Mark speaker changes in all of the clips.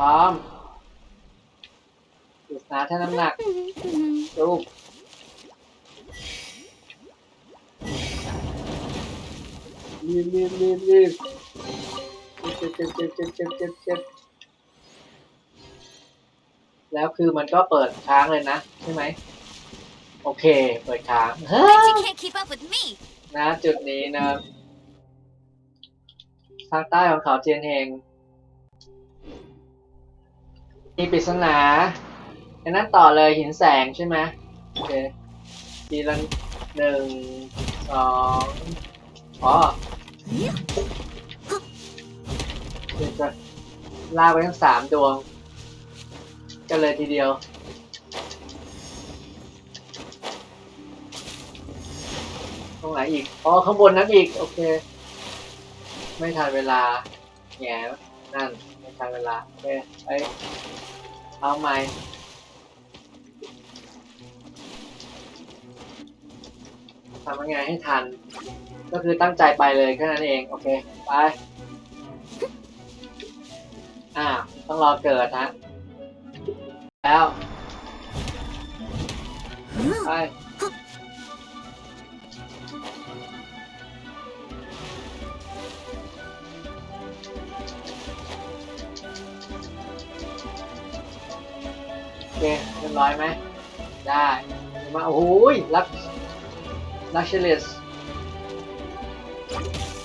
Speaker 1: ร้อมดูดน้ำท่าน้ำหนักลูกรีบรีบรีบรีบเจ็บเจ็บเจ็บเจ็บเจ็บเจ็บเจ็บแล้วคือมันก็เปิดค้างเลยนะ ใช่ไหม โอเค เปิดค้างเฮ้
Speaker 2: Bet
Speaker 1: ย
Speaker 2: you can't keep up with me.
Speaker 1: นะจุดนี้นะทางใต้ของเขาเทียนเฮง มีปริศนาอันนั้นต่อเลยหินแสงใช่ไหมโอเคทีละหนึ่งสองอ๋อจะลากไปทั้งสามดวง กันเลยทีเดียวตรงไหนอีก อ๋อ ข้างบนนั้นอีก โอเค ไม่ทันเวลาแง่ นั่นไม่ทันเวลาโอเคไปเอาใหม่ทำยังไงให้ทัน ก็คือตั้งใจไปเลยแค่นั้นเอง โอเค ไป อ่า ต้องรอเกิดฮะ แล้ว ไป เคเรียบร้อยไหม ได้มาโอ้โหยลักลักเชลิส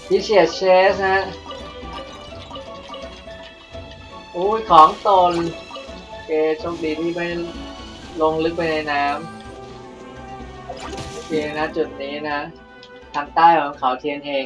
Speaker 1: พิเชียเชสฮะโอ้ย ของตนโอเคโชคดีที่ไม่ลงลึกไปในน้ำโอเคนะ จุดนี้นะ ทางใต้ของเขาเทียนเฮง